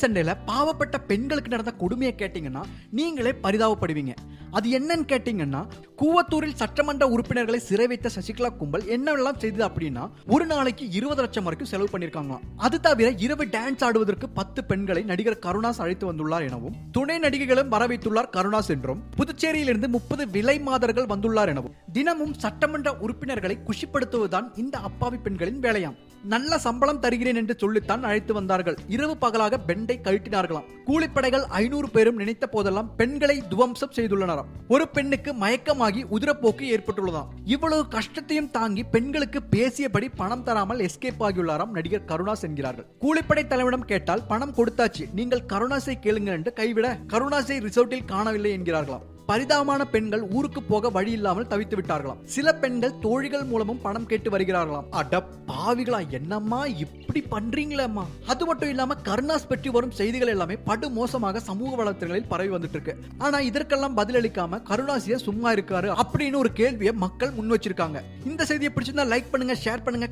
சென்னையில் பாவப்பட்ட பெண்களுக்கு நடந்த கொடுமையை கேட்டீங்கன்னா நீங்களே பரிதாபப்படுவீங்க. அது என்னன்னு கேட்டீங்கன்னா கூவத்தூரில் சட்டமன்ற உறுப்பினர்களை சிறை வைத்த சசிகலா கும்பல் என்னெல்லாம் செய்தது அப்படின்னா ஒரு நாளைக்கு இருபது லட்சம் வரைக்கும் செலவு பண்ணியிருக்காங்களாம். அது தவிர இரவு டான்ஸ் ஆடுவதற்கு பத்து பெண்களை நடிகர் கருணாஸ் அழைத்து வந்துள்ளார் எனவும் துணை நடிகைகளும் வர வைத்துள்ளார் கருணாஸ் என்றும் புதுச்சேரியிலிருந்து முப்பது விலை மாதர்கள் வந்துள்ளார் எனவும். தினமும் சட்டமன்ற உறுப்பினர்களை குஷிப்படுத்துவதுதான் இந்த அப்பாவி பெண்களின் வேலையாம். நல்ல சம்பளம் தருகிறேன் என்று சொல்லித்தான் அழைத்து வந்தார்கள். இரவு பகலாக பெண்டை கழட்டினார்களாம். கூலிப்படைகள் ஐநூறு பேரும் நினைத்த போதெல்லாம் பெண்களை துவம்சம் செய்துள்ளனராம். ஒரு பெண்ணுக்கு மயக்கமாகி உதிரப்போக்கு ஏற்பட்டுள்ளதாம். இவ்வளவு கஷ்டத்தையும் தாங்கி பெண்களுக்கு பேசியபடி பணம் தராமல் எஸ்கேப் ஆகியுள்ளாராம் நடிகர் கருணாஸ் என்கிறார்கள். கூலிப்படை தலைவரிடம் கேட்டால் பணம் கொடுத்தாச்சு. நீங்கள் கருணாஸை கேளுங்க என்று கைவிட கருணாஸை ரிசோர்ட்டில் காணவில்லை என்கிறார்களாம். பரிதாபமான பெண்கள் ஊருக்கு போக வழி இல்லாமல் தவித்து விட்டார்களாம். சில பெண்கள் தோழிகள் மூலமும் பணம் கேட்டு வருகிறார்களாம். அட பாவிகளா என்னம்மா இப்படி பண்றீங்களேம்மா? அது மட்டும் இல்லாம கருணாஸ் பற்றி வரும் செய்திகள் எல்லாமே படு மோசமாக சமூக வளர்த்துகளில் பரவி வந்துட்டு இருக்கு ஆனா இதற்கெல்லாம் பதிலளிக்காம கருணாசிய சும்மா இருக்காரு அப்படின்னு ஒரு கேள்வியை மக்கள் முன் வச்சிருக்காங்க. இந்த செய்தியை பிடிச்சிருந்தா லைக் பண்ணுங்க ஷேர் பண்ணுங்க.